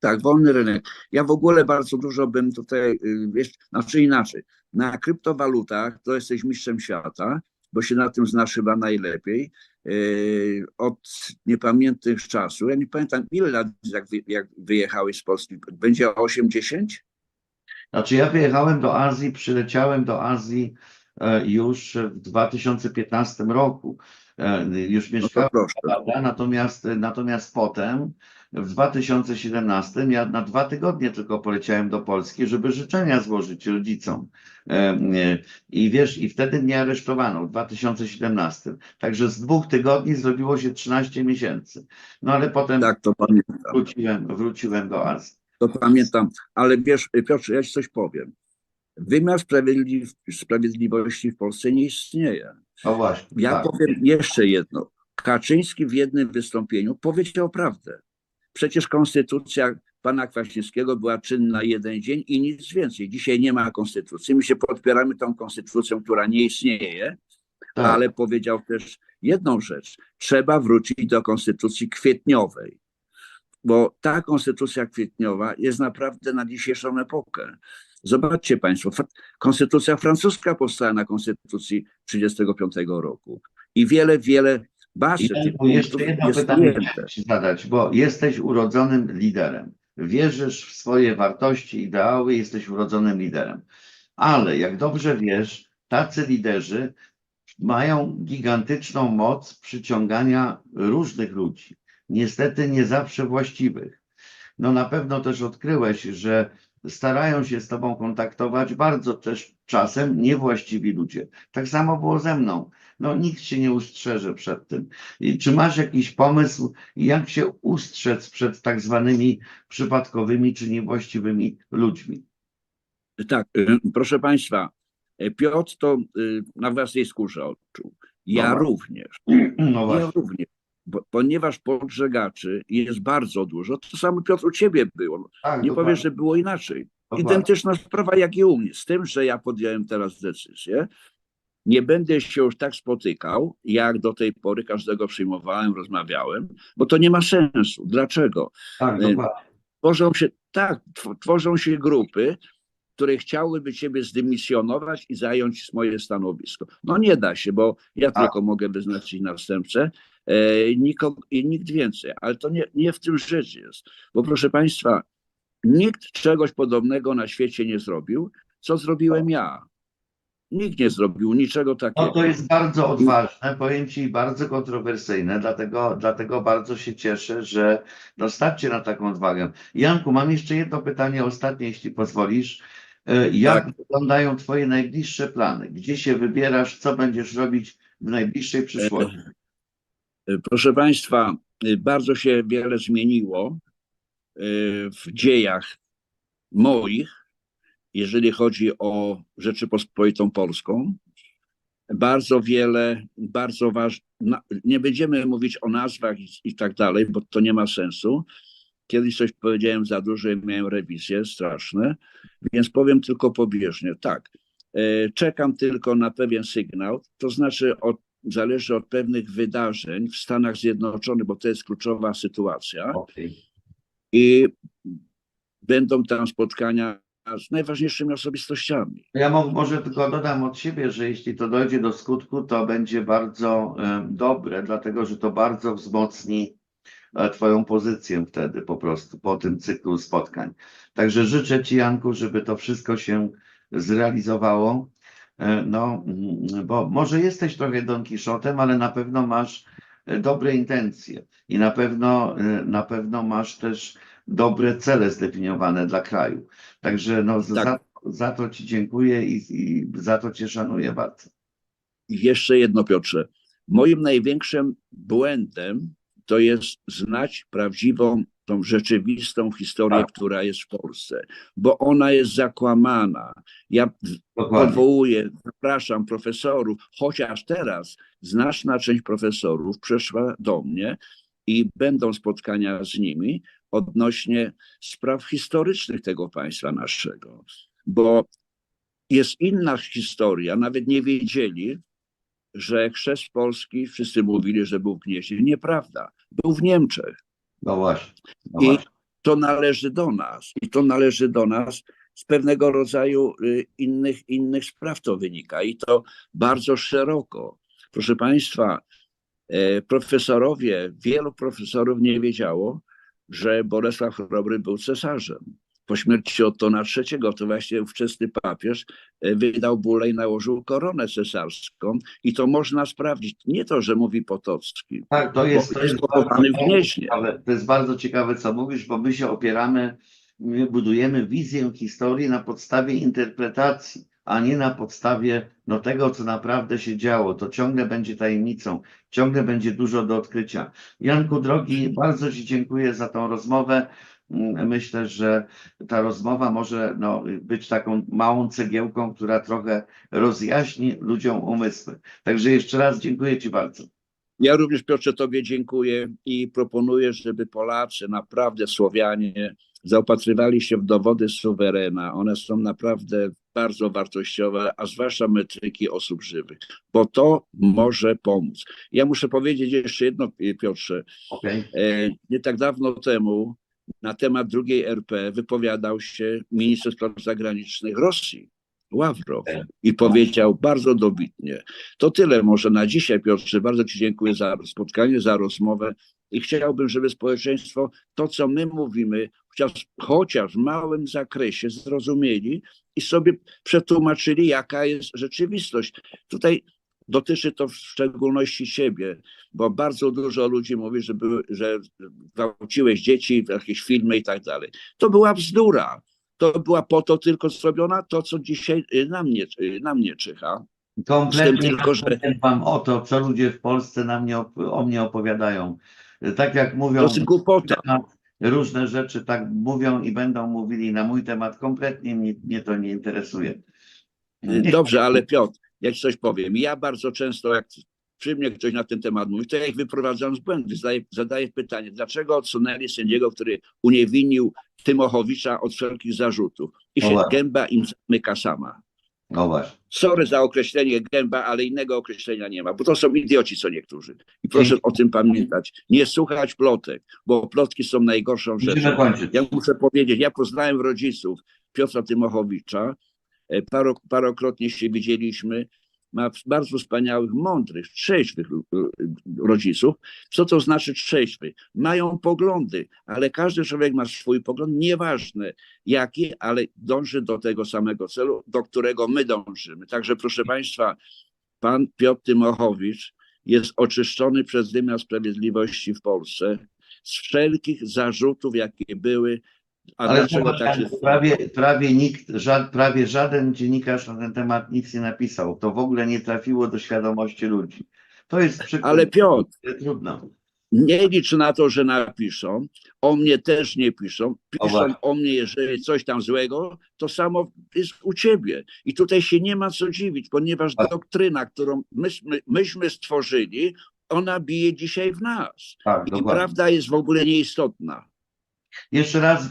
Tak, wolny rynek. Ja w ogóle bardzo dużo bym tutaj, y, wiesz, znaczy inaczej. Na kryptowalutach to jesteś mistrzem świata, bo się na tym znasz chyba najlepiej. Yy, Od niepamiętnych czasów. Ja nie pamiętam, ile lat jak, jak wyjechałeś z Polski. Będzie 8-10? Znaczy ja wyjechałem do Azji, przyleciałem do Azji e, już w 2015 roku. E, Już No mieszkałem proszę. prawda? Natomiast, natomiast potem w 2017 ja na dwa tygodnie tylko poleciałem do Polski, żeby życzenia złożyć rodzicom. E, e, I wiesz, i wtedy mnie aresztowano w 2017. Także z dwóch tygodni zrobiło się 13 miesięcy. No ale potem Tak, to pamiętam. wróciłem, wróciłem do Azji. To pamiętam. Ale wiesz, Piotrze, ja ci coś powiem. Wymiar sprawiedli- sprawiedliwości w Polsce nie istnieje. O właśnie. Ja tak. powiem jeszcze jedno. Kaczyński w jednym wystąpieniu powiedział prawdę. Przecież konstytucja pana Kwaśniewskiego była czynna jeden dzień i nic więcej. Dzisiaj nie ma konstytucji. My się podpieramy tą konstytucją, która nie istnieje, tak. ale powiedział też jedną rzecz. Trzeba wrócić do konstytucji kwietniowej, bo ta konstytucja kwietniowa jest naprawdę na dzisiejszą epokę. Zobaczcie Państwo, konstytucja francuska powstała na konstytucji 1935 roku i wiele, wiele Janku, jeszcze jedno jest pytanie chciałem Ci zadać, bo jesteś urodzonym liderem. Wierzysz w swoje wartości, ideały, jesteś urodzonym liderem. Ale jak dobrze wiesz, tacy liderzy mają gigantyczną moc przyciągania różnych ludzi. Niestety nie zawsze właściwych. No na pewno też odkryłeś, że starają się z tobą kontaktować bardzo też czasem niewłaściwi ludzie. Tak samo było ze mną. No nikt się nie ustrzeże przed tym. I czy masz jakiś pomysł, jak się ustrzec przed tak zwanymi przypadkowymi czy niewłaściwymi ludźmi? Tak, y, proszę Państwa, y, Piotr to y, na własnej skórze odczuł. Ja Dobra. również. No Ja również. Bo, ponieważ podżegaczy jest bardzo dużo, to samo Piotr u ciebie było. Tak, Nie powiesz, że było inaczej. dokładnie. Identyczna sprawa jak i u mnie. Z tym, że ja podjąłem teraz decyzję. Nie będę się już tak spotykał, jak do tej pory każdego przyjmowałem, rozmawiałem, bo to nie ma sensu. Dlaczego? Tak, y, dokładnie. Tworzą się, tak, tw- tworzą się grupy, które chciałyby ciebie zdymisjonować i zająć moje stanowisko. No nie da się, bo ja tylko mogę wyznaczyć następcę e, nikogo, i nikt więcej. Ale to nie, nie w tym rzecz jest. Bo proszę Państwa, nikt czegoś podobnego na świecie nie zrobił, co zrobiłem ja. Nikt nie zrobił niczego takiego. No to jest bardzo odważne, powiem Ci, bardzo kontrowersyjne, dlatego, dlatego bardzo się cieszę, że dostarcie na taką odwagę. Janku, mam jeszcze jedno pytanie, ostatnie, jeśli pozwolisz. E, Jak Tak. wyglądają Twoje najbliższe plany? Gdzie się wybierasz? Co będziesz robić w najbliższej przyszłości? E, Proszę Państwa, bardzo się wiele zmieniło w dziejach moich, jeżeli chodzi o Rzeczypospolitą Polską. Bardzo wiele, bardzo ważne, nie będziemy mówić o nazwach i, i tak dalej, bo to nie ma sensu. Kiedyś coś powiedziałem za dużo i miałem rewizje straszne, więc powiem tylko pobieżnie. Tak, e, czekam tylko na pewien sygnał, to znaczy od zależy od pewnych wydarzeń w Stanach Zjednoczonych, bo to jest kluczowa sytuacja Okej. i będą tam spotkania z najważniejszymi osobistościami. Ja mo- może tylko dodam od siebie, że jeśli to dojdzie do skutku, to będzie bardzo e, dobre, dlatego że to bardzo wzmocni Twoją pozycję wtedy po prostu po tym cyklu spotkań. Także życzę Ci, Janku, żeby to wszystko się zrealizowało. E, No, mm, bo może jesteś trochę Don Quixotem, ale na pewno masz e, dobre intencje i na pewno, e, na pewno masz też dobre cele zdefiniowane dla kraju. Także no, za, Tak. za to Ci dziękuję i, i za to Cię szanuję bardzo. Jeszcze jedno, Piotrze. Moim największym błędem to jest znać prawdziwą, tą rzeczywistą historię, Tak. która jest w Polsce, bo ona jest zakłamana. Ja. Odwołuję, zapraszam profesorów, chociaż teraz znaczna część profesorów przyszła do mnie i będą spotkania z nimi odnośnie spraw historycznych tego państwa naszego, bo jest inna historia, nawet nie wiedzieli, że chrzest Polski, wszyscy mówili, że był w Gnieźnie. Nieprawda, był w Niemczech. No właśnie. No I właśnie. to należy do nas i to należy do nas z pewnego rodzaju y, innych, innych spraw to wynika i to bardzo szeroko. Proszę Państwa, e, profesorowie, wielu profesorów nie wiedziało, że Bolesław Chrobry był cesarzem. Po śmierci Ottona III to właśnie ówczesny papież e, wydał bulę i nałożył koronę cesarską i to można sprawdzić. Nie to, że mówi Potocki, Tak, to jest, to jest pochowany w bardzo Gnieźnie. ciekawe. To jest bardzo ciekawe, co mówisz, bo my się opieramy, my budujemy wizję historii na podstawie interpretacji, a nie na podstawie no, tego, co naprawdę się działo. To ciągle będzie tajemnicą, ciągle będzie dużo do odkrycia. Janku, drogi, bardzo Ci dziękuję za tą rozmowę. Mm, Myślę, że ta rozmowa może no, być taką małą cegiełką, która trochę rozjaśni ludziom umysły. Także jeszcze raz dziękuję Ci bardzo. Ja również Piotrze Tobie dziękuję i proponuję, żeby Polacy, naprawdę Słowianie, zaopatrywali się w dowody suwerena. One są naprawdę bardzo wartościowe, a zwłaszcza metryki osób żywych, bo to może pomóc. Ja muszę powiedzieć jeszcze jedno, Piotrze. Okej. E, Nie tak dawno temu na temat drugiej RP wypowiadał się minister spraw zagranicznych Rosji, Ławrow, i powiedział bardzo dobitnie. To tyle może na dzisiaj, Piotrze. Bardzo Ci dziękuję za spotkanie, za rozmowę i chciałbym, żeby społeczeństwo to, co my mówimy, chociaż, chociaż w małym zakresie zrozumieli i sobie przetłumaczyli, jaka jest rzeczywistość. Tutaj dotyczy to w szczególności siebie, bo bardzo dużo ludzi mówi, że, były, że gwałciłeś dzieci w jakieś filmy i tak dalej. To była bzdura. To była po to tylko zrobiona to, co dzisiaj y, na mnie, y, na mnie czyha. Kompletnie tylko, że- wam o to, co ludzie w Polsce na mnie, o mnie opowiadają. Tak jak mówią To jest głupota. różne rzeczy, tak mówią i będą mówili na mój temat, kompletnie mnie, mnie to nie interesuje. Dobrze, ale Piotr, jak coś powiem. Ja bardzo często, jak przy mnie ktoś na ten temat mówi, to ja ich wyprowadzam z błędu. Zadaję, zadaję pytanie, dlaczego odsunęli sędziego, który uniewinnił Tymochowicza od wszelkich zarzutów i się Oła. gęba im zamyka sama. No właśnie. Sorry za określenie gęba, ale innego określenia nie ma, bo to są idioci co niektórzy. I proszę o tym pamiętać. Nie słuchać plotek, bo plotki są najgorszą rzeczą. Ja muszę powiedzieć, ja poznałem rodziców Piotra Tymochowicza, paro, parokrotnie się widzieliśmy, ma bardzo wspaniałych, mądrych, trzeźwych e, rodziców. Co to znaczy trzeźwy? Mają poglądy, ale każdy człowiek ma swój pogląd, nieważne jaki, ale dąży do tego samego celu, do którego my dążymy. Także proszę Państwa, pan Piotr Tymochowicz jest oczyszczony przez wymiar sprawiedliwości w Polsce z wszelkich zarzutów, jakie były. A Ale dlaczego zobacz, tak się prawie, prawie nikt, ża, prawie żaden dziennikarz na ten temat nic nie napisał. To w ogóle nie trafiło do świadomości ludzi. To jest przykład. Ale Piotr, Trudno. nie licz na to, że napiszą. O mnie też nie piszą. Piszą właśnie. o mnie, jeżeli coś tam złego, to samo jest u ciebie. I tutaj się nie ma co dziwić, ponieważ Tak. doktryna, którą myśmy, myśmy stworzyli, ona bije dzisiaj w nas. Tak, I dokładnie. prawda jest w ogóle nieistotna. Jeszcze raz dziękuję.